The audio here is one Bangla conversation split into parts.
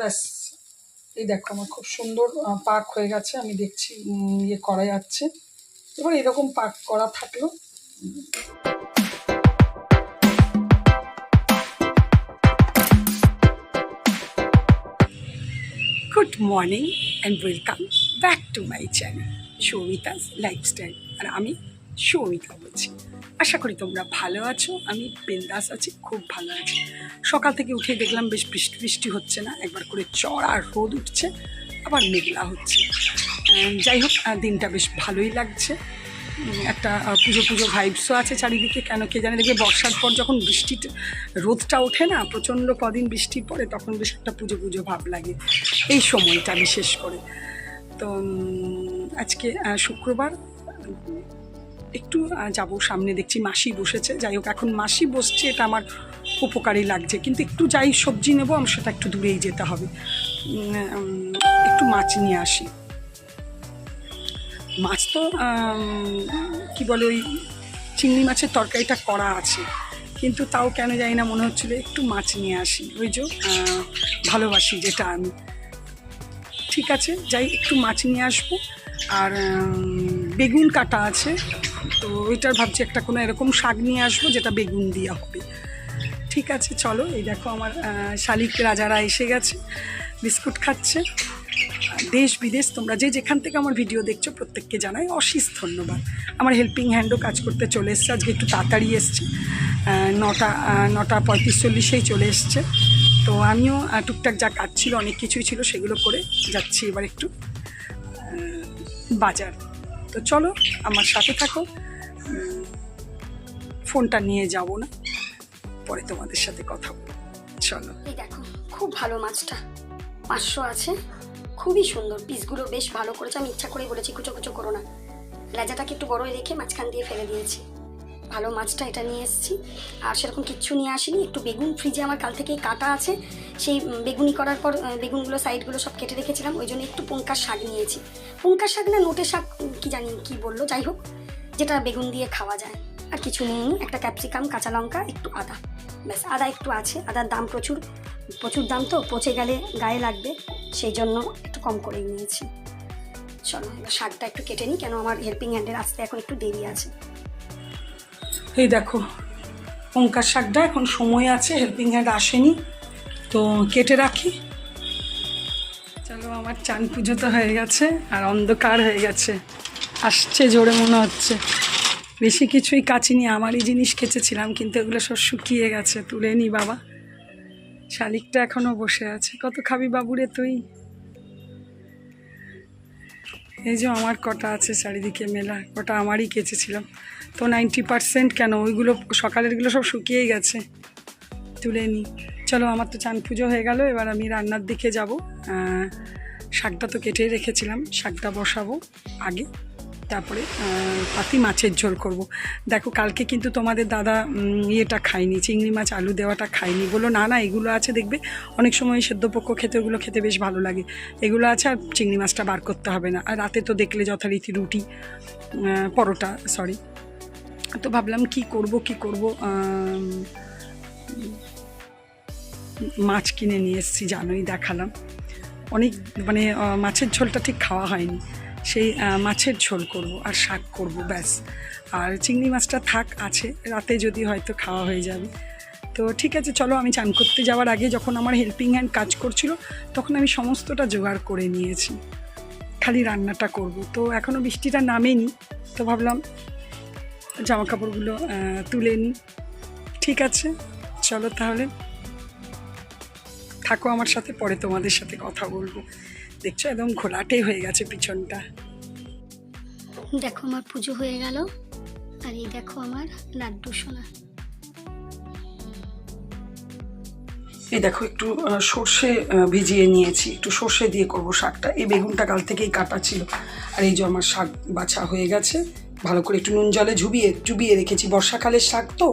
ব্যাস, এই দেখো আমার খুব সুন্দর পাক হয়ে গেছে, আমি দেখছি ইয়ে করা যাচ্ছে। এবার এরকম পাক করা থাকল। Good morning and welcome back to my channel Soumita's lifestyle আর আমি সৌমিতা বলছি। আশা করি তোমরা ভালো আছো। আমি বিন্দাস আছি, খুব ভালো আছি। সকাল থেকে উঠে দেখলাম বেশ বৃষ্টি বৃষ্টি হচ্ছে না, একবার করে চড়া রোদ উঠছে, আবার মেঘলা হচ্ছে। যাই হোক দিনটা বেশ ভালোই লাগছে। একটা পুজো পুজো ভাইবসও আছে চারিদিকে, কেন কে জানে? দেখবে বর্ষার পর যখন বৃষ্টির রোদটা ওঠে না, প্রচণ্ড কদিন বৃষ্টি পড়ে, তখন বেশ একটা পুজো পুজো ভাব লাগে। এই সময়টা বিশেষ করে। তো আজকে শুক্রবার একটু যাব সামনে দেখছি মাসি বসেছে। যাই হোক, এখন মাসি বসছে, এটা আমার উপকারী লাগছে। কিন্তু একটু যাই সবজি নেব, আমার সেটা একটু দূরেই যেতে হবে। একটু মাছ নিয়ে আসি। মাছ তো কি বলে ওই চিংড়ি মাছের তরকারিটা করা আছে। কিন্তু তাও কেন জানি না, মনে হচ্ছিল একটু মাছ নিয়ে আসি। ওই যে ভালোবাসি যেটা আমি। ঠিক আছে, যাই, একটু মাছ নিয়ে আসব। আর বেগুন কাটা আছে। তো ওইটার ভাবছি একটা কোনো এরকম শাক নিয়ে আসব যেটা বেগুন দিয়ে হবে। ঠিক আছে, চলো, এই দেখো আমার শালিক রাজারা এসে গেছে, বিস্কুট খাচ্ছে। দেশ বিদেশ, তোমরা যে যেখান থেকে আমার ভিডিও দেখছ, প্রত্যেককে জানাই অশেষ ধন্যবাদ। আমার হেল্পিং হ্যান্ডও কাজ করতে চলে এসছে, আজকে একটু তাড়াতাড়ি এসছে। নটা নটা পঁয়ত্রিশ চল্লিশেই চলে এসছে। তো আমিও টুকটাক যা কাজ ছিল, অনেক কিছুই ছিল, সেগুলো করে যাচ্ছি এবার একটু বাজার। তো চলো, আমার সাথে থাকো। ফোনটা নিয়ে যাব না। পরে তোমাদের সাথে কথা বলব। চলো। এই দেখো, খুব ভালো মাছটা। পাঁচশো আছে। খুবই সুন্দর। পিসগুলো বেশ ভালো করেছে। আমি ইচ্ছা করেই বলেছি, কুচো কুচো করো না। লেজাটাকে একটু বড়ই রেখে মাঝখান দিয়ে ফেলে দিয়েছি। ভালো মাছটা এটা নিয়ে এসেছি। আর সেরকম কিচ্ছু নিয়ে আসিনি। একটু বেগুন ফ্রিজে আমার কাল থেকেই কাটা আছে। সেই বেগুনি করার পর বেগুনগুলো, সাইডগুলো সব কেটে রেখেছিলাম। ওই জন্য একটু পুঙ্কার শাক নিয়েছি। পুঙ্কার শাক না নোটে শাক কি জানি কি বলল, যাই হোক। যেটা বেগুন দিয়ে খাওয়া যায়। আর কিছু নিয়ে একটা ক্যাপসিকাম, কাঁচা লঙ্কা, একটু আদা। ব্যাস, আদা একটু আছে। আদার দাম প্রচুর। প্রচুর দাম তো, পচে গেলে গায়ে লাগবে। সেই জন্য একটু কম করেই নিয়েছি। চলো, এবার শাকটা একটু কেটে নিই। কেন, আমার হেল্পিং হ্যান্ডের আসতে এখন একটু দেরি আছে। এই দেখো লঙ্কার শাকটা এখন সময় আছে হেল্পিং হ্যান্ড আসেনি, তো কেটে রাখি। চলো, আমার চান পুজো তো হয়ে গেছে, আর অন্ধকার হয়ে গেছে, আসছে জোরে মনে হচ্ছে। বেশি কিছুই কাচিনি, আমারই জিনিস কেচেছিলাম, কিন্তু এগুলো সব শুকিয়ে গেছে, তুলে নি বাবা। শালিকটা এখনও বসে আছে। কত খাবি বাবুরে তুই? এই যে আমার কটা আছে চারিদিকে মেলা, কটা আমারই কেচেছিলাম। তো নাইনটি পারসেন্ট কেন? ওইগুলো সকালেরগুলো সব শুকিয়েই গেছে। তুলে নিই চলো, আমার তো চান পুজো হয়ে গেল, এবার আমি রান্নার দিকে যাব। শাকটা তো কেটেই রেখেছিলাম, শাকটা বসাবো আগে। তারপরে পাতি মাছের ঝোল করব। দেখো, কালকে কিন্তু তোমাদের দাদা ইয়েটা খায়নি, চিংড়ি মাছ, আলু দেওয়াটা খায়নি। বলো না না, এগুলো আছে, দেখবে? অনেক সময় সেদ্ধপক্ষ খেতে, ওগুলো খেতে বেশ ভালো লাগে। এগুলো আছে, আর চিংড়ি মাছটা বার করতে হবে না। আর রাতে তো দেখলে যথারীতি রুটি পরোটা সরি তো ভাবলাম, কি করব কি করব? মাছ কিনে নিয়ে এসেছি, জানোই, দেখালাম। অনেক মানে মাছের ঝোলটা ঠিক খাওয়া হয়নি। সেই মাছের ঝোল করব আর শাক করব, ব্যাস। আর চিংড়ি মাছটা থাক, আছে। রাতে যদি হয়তো খাওয়া হয়ে যাবে। তো ঠিক আছে, চলো আমি চান করতে যাওয়ার আগে যখন আমার হেল্পিং হ্যান্ড কাজ করছিল, তখন আমি সমস্তটা জোগাড় করে নিয়েছি। খালি রান্নাটা করব। তো এখনও বৃষ্টিটা নামেনি, তো ভাবলাম জামা কাপড়গুলো তুলে নিই। ঠিক আছে, চলো তাহলে। থাকো আমার সাথে, পরে তোমাদের সাথে কথা বলব। দেখছ? একদম ঘোলাটে হয়ে গেছে পিছনটা। দেখো আমার পুজো হয়ে গেল। আর এই দেখো আমার লাড্ডু সোনা। এই দেখো একটু সর্ষে ভিজিয়ে নিয়েছি। একটু সর্ষে দিয়ে করব শাকটা। এই বেগুনটা কাল থেকেই কাটা ছিল। আর এই যে আমার শাক বাছা হয়ে গেছে। ভালো করে একটু নুন জলে ঝুবিয়ে চুবিয়ে রেখেছি। বর্ষাকালের শাক তো।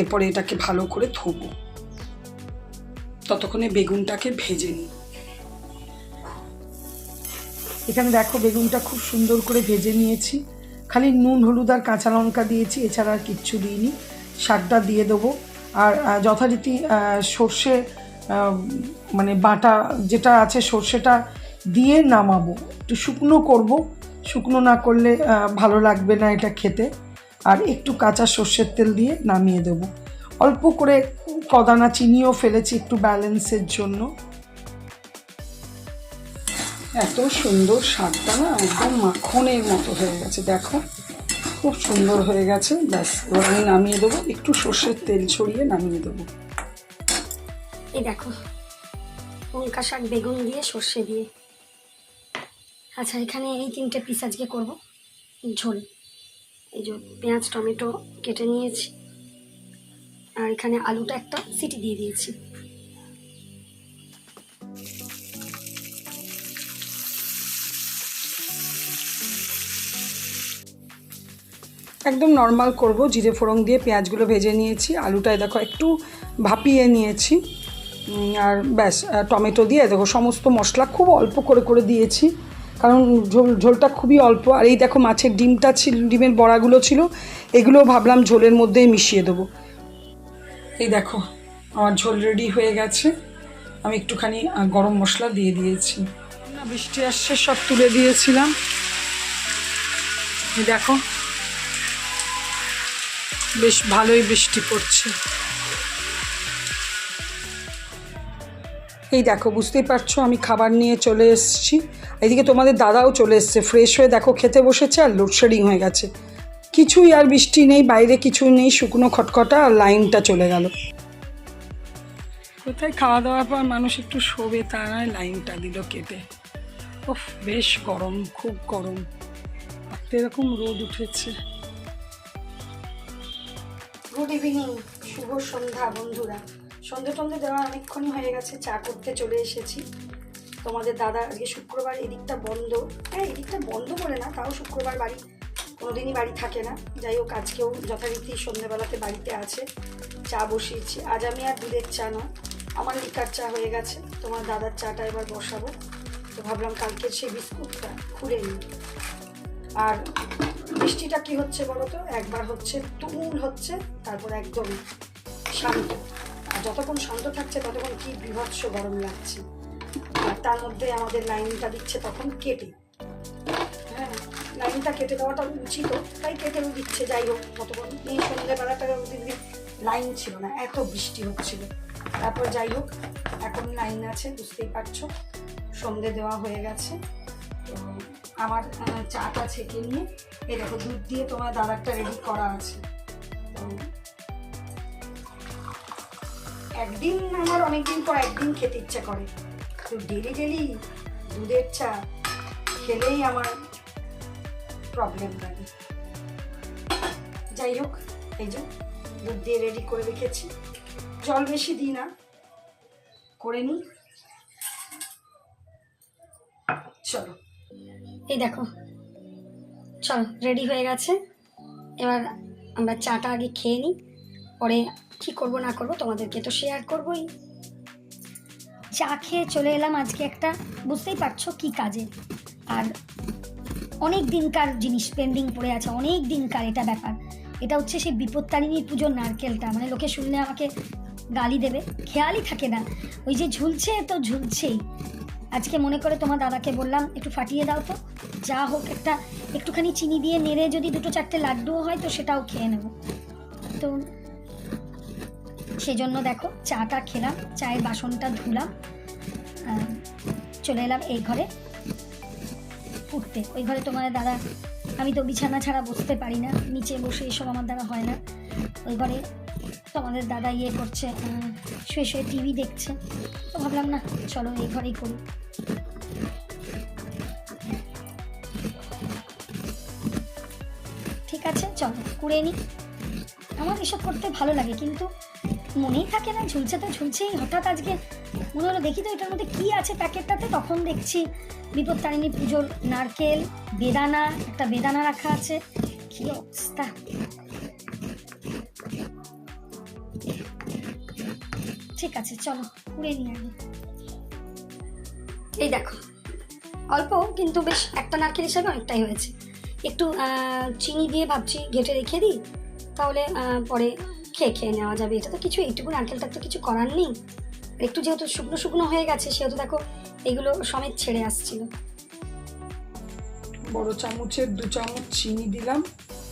এরপরে এটাকে ভালো করে ধোবো। ততক্ষণে বেগুনটাকে ভেজে নিই। এখানে দেখো বেগুনটা খুব সুন্দর করে ভেজে নিয়েছি। খালি নুন, হলুদ আর কাঁচা লঙ্কা দিয়েছি, এছাড়া আর কিচ্ছু দিইনি। শাকটা দিয়ে দেবো। আর যথারীতি সর্ষে মানে বাটা যেটা আছে সর্ষেটা দিয়ে নামাবো। একটু শুকনো করব। শুকনো না করলে ভালো লাগবে না এটা খেতে। আর একটু কাঁচা সর্ষের তেল দিয়ে নামিয়ে দেবো। অল্প করে কদানা চিনিও ফেলেছি একটু ব্যালেন্সের জন্য। এত সুন্দর স্বাদটা না একদম মাখনের মতো হয়ে গেছে, দেখো। খুব সুন্দর হয়ে গেছে, ব্যাস, এবার আমি নামিয়ে দেবো। একটু সর্ষের তেল ছড়িয়ে নামিয়ে দেবো। এই দেখো, লঙ্কা শাক, বেগুন দিয়ে, সর্ষে দিয়ে। আচ্ছা এখানে এই তিনটে পিস আজকে করব। ঝোল। এই যে পেঁয়াজ, টমেটো কেটে নিয়েছি। আর এখানে আলুটা একটা সিটি দিয়ে দিয়েছি। একদম নর্মাল করব। জিরে ফোড়ন দিয়ে পেঁয়াজগুলো ভেজে নিয়েছি। আলুটায় দেখো একটু ভাপিয়ে নিয়েছি। আর ব্যাস টমেটো দিয়ে দেখো সমস্ত মশলা খুব অল্প করে করে দিয়েছি। কারণ ঝোল, ঝোলটা খুবই অল্প। আর এই দেখো মাছের ডিমটা ছিল, ডিমের বড়াগুলো ছিল এগুলো ভাবলাম ঝোলের মধ্যেই মিশিয়ে দেবো। এই দেখো, আমার ঝোল রেডি হয়ে গেছে। আমি একটুখানি গরম মশলা দিয়ে দিয়েছি। বৃষ্টি আসছে, সব তুলে দিয়েছিলাম। দেখো বেশ ভালোই বৃষ্টি পড়ছে। এই দেখো, বুঝতেই পারছ, আমি খাবার নিয়ে চলে এসেছি। এদিকে তোমাদের দাদাও চলে এসছে ফ্রেশ হয়ে দেখো খেতে বসেছে আর লোডশেডিং হয়ে গেছে। কিছুই আর বৃষ্টি নেই, বাইরে কিছু নেই, শুকনো খটখটা আর লাইনটা চলে গেল। কোথায় খাওয়া দাওয়ার পর মানুষ একটু শোবে তা নয় লাইনটা দিল কেটে। ওফ বেশ গরম, খুব গরম। এরকম রোদ উঠেছে। গুড ইভিনিং, শুভ সন্ধ্যা বন্ধুরা। সন্ধে টন্ধে দেওয়া অনেকক্ষণই হয়ে গেছে, চা করতে চলে এসেছি। তোমাদের দাদা আজকে শুক্রবার, এদিকটা বন্ধ। হ্যাঁ এদিকটা বন্ধ করে না, তাও শুক্রবার বাড়ি, কোনোদিনই বাড়ি থাকে না। যাই হোক, আজকেও যথারীতি সন্ধ্যেবেলাতে বাড়িতে আছে। চা বসিয়েছি। আজ আমি আর দুধের চা নয়, আমার লিকার চা হয়ে গেছে। তোমার দাদার চাটা এবার বসাবো। তো ভাবলাম কালকে সেই বিস্কুটটা খুঁড়ে নিই। আর বৃষ্টিটা কি হচ্ছে বলো তো একবার হচ্ছে তুমুল হচ্ছে, তারপর একদম শান্ত। আর যতক্ষণ শান্ত থাকছে, ততক্ষণ কি বিভৎস গরম লাগছে। আর তার মধ্যে আমাদের লাইনটা দিচ্ছে তখন কেটে। হ্যাঁ লাইনটা কেটে দেওয়াটা উচিত, তাই কেটেও দিচ্ছে, যাই হোক, ততক্ষণ এই সন্ধ্যেবেলাটা অবধি লাইন ছিল না, এত বৃষ্টি হচ্ছিল। তারপর যাই হোক, এখন লাইন আছে, বুঝতেই পারছ, সন্ধে দেওয়া হয়ে গেছে। তো আমার চাটা ছেঁকে নিয়ে, এই দেখো দুধ দিয়ে তোমার দাদারটা রেডি করা আছে। একদিন আমার, অনেকদিন পর একদিন খেতে ইচ্ছা করে। তো ডেলি ডেলি দুধের চা খেলেই আমার প্রবলেম লাগে। যাই হোক, এই যে দুধ দিয়ে রেডি করে রেখেছি। জল বেশি দিই না, করে নিই। চলো। এই দেখো। চল রেডি হয়ে গেছে। এবার আমরা চাটা আগে খেয়ে নিই। পরে কি করব, না করব তোমাদেরকে তো শেয়ার করবোই। চা খেয়ে চলে এলাম আজকে একটা, বুঝতেই পারছ কি কাজে। আর অনেক দিনকার জিনিস পেন্ডিং পড়ে আছে, অনেক দিনকার এটা ব্যাপার। এটা হচ্ছে সেই বিপত্তারিণীর পুজোর নারকেলটা। মানে লোকে শুনলে আমাকে গালি দেবে। খেয়ালই থাকে না। ওই যে ঝুলছে তো ঝুলছেই। আজকে মনে করে তোমার দাদাকে বললাম, একটু ফাটিয়ে দাও তো। যা হোক একটা, একটুখানি চিনি দিয়ে নেড়ে যদি দুটো চারটে লাড্ডুও হয় তো সেটাও খেয়ে নেব। তো সেজন্য দেখো, চাটা খেলাম, চায়ের বাসনটা ধুলাম চলে এলাম এই ঘরে উঠতে। ওই ঘরে তোমার দাদা, আমি তো বিছানা ছাড়া বসতে পারি না, নিচে বসে এসব আমার দ্বারা হয় না। ওই ঘরে তোমাদের দাদা ইয়ে করছে শুয়ে শুয়ে টিভি দেখছে। ভাবলাম না, চলো এই ঘরেই করি। ঠিক আছে, চলো, কুড়ে নিই আমার এসব করতে ভালো লাগে, কিন্তু মনেই থাকে না, ঝুলছে তো ঝুলছেই। হঠাৎ আজকে মনে হলো, দেখি তো এটার মধ্যে কি আছে প্যাকেটটাতে? তখন দেখছি বিপত্তারিণী পুজোর নারকেল, বেদানা, একটা বেদানা রাখা আছে। কি অবস্থা? ঠিক আছে চলো কুড়ে নিয়ে আনি এই দেখো অল্প কিন্তু বেশ একটা নারকেল হিসাবে অনেকটাই হয়েছে। একটু আহ, চিনি দিয়ে ভাবছি ঘেটে রেখে দিই তাহলে পরে খেয়ে খেয়ে নেওয়া যাবে। এটা তো কিছু এইটুকু নারকেলটা তো কিছু করার নেই। একটু যেহেতু শুকনো শুকনো হয়ে গেছে সেহেতু দেখো এগুলো সমেত ছেড়ে আসছিল। বড় চামচের দু চামচ চিনি দিলাম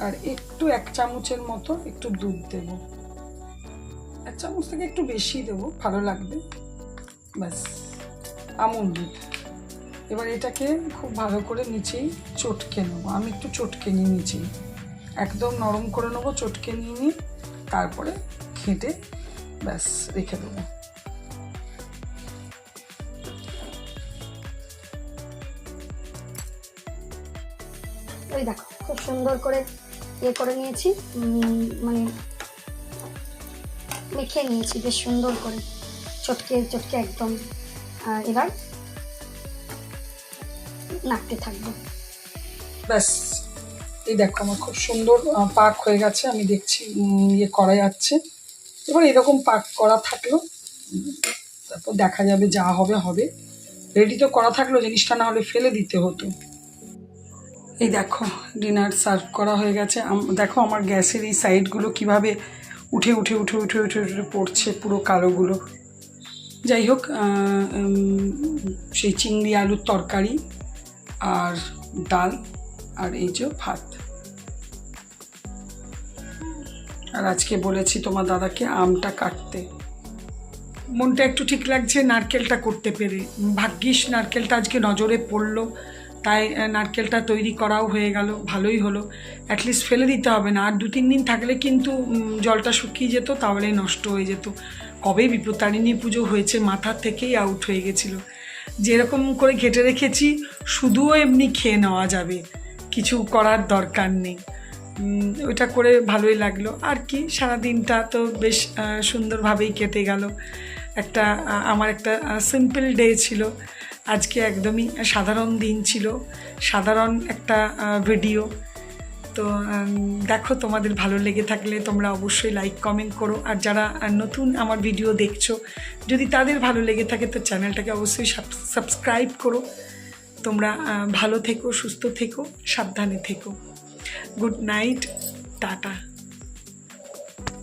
আর একটু এক চামচের মতো একটু দুধ দেব। এক চামচ থেকে একটু বেশি দেবো, ভালো লাগবে। ব্যাস, আমুল দুধ। এবার এটাকে খুব ভালো করে নিচেই চটকে নেব। আমি একটু চটকে নিই নিচেই। একদম নরম করে নেব, চটকে নিয়ে নিয়ে তারপরে ঘেঁটে ব্যাস রেখে দেবো। ওই দেখো, খুব সুন্দর করে ইয়ে করে নিয়েছি। মানে মেখে নিয়েছি, বেশ সুন্দর করে। চটকে চটকে একদম এবার নাড়তে থাকব। ব্যাস, এই দেখো আমার খুব সুন্দর পাক হয়ে গেছে। আমি দেখছি ইয়ে করা যাচ্ছে। এবার এরকম পাক করা থাকল। তারপর দেখা যাবে যা হবে হবে। রেডি তো করা থাকল, জিনিসটা না হলে ফেলে দিতে হতো। এই দেখো ডিনার সার্ভ করা হয়ে গেছে। দেখো আমার গ্যাসের এই সাইডগুলো কীভাবে উঠে উঠে উঠে উঠে উঠে উঠে পড়ছে পুরো কালোগুলো। যাই হোক সেই চিংড়ি আলুর তরকারি আর ডাল আর এই যে ভাত। আর আজকে বলেছি তোমার দাদাকে আমটা কাটতে। মনটা একটু ঠিক লাগছে, নারকেলটা করতে পেরে। ভাগ্যিস নারকেলটা আজকে নজরে পড়ল। তাই নারকেলটা তৈরি করাও হয়ে গেল, ভালোই হলো। অ্যাটলিস্ট ফেলে দিতে হবে না। আর দু তিন দিন থাকলে কিন্তু জলটা শুকিয়ে যেত, তাহলে নষ্ট হয়ে যেত। কবে বিপত্তারিণী পুজো হয়েছে, মাথা থেকেই আউট হয়ে গেছিল। যেরকম করে ঘেটে রেখেছি, শুধুও এমনি খেয়ে নেওয়া যাবে। কিছু করার দরকার নেই। ওইটা করে ভালোই লাগল। আর কি সারা দিনটা তো বেশ সুন্দরভাবেই কেটে গেল। একটা আমার একটা সিম্পল ডে ছিল। আজকে একদমই সাধারণ দিন ছিল, সাধারণ একটা ভিডিও তো দেখো তোমাদের ভালো লেগে থাকলে তোমরা অবশ্যই লাইক কমেন্ট করো। আর যারা নতুন আমার ভিডিও দেখছ, যদি তাদের ভালো লেগে থাকে তো চ্যানেলটাকে অবশ্যই সাবস্ক্রাইব করো। তোমরা ভালো থেকো, সুস্থ থেকো, সাবধানে থেকো। Good night tata.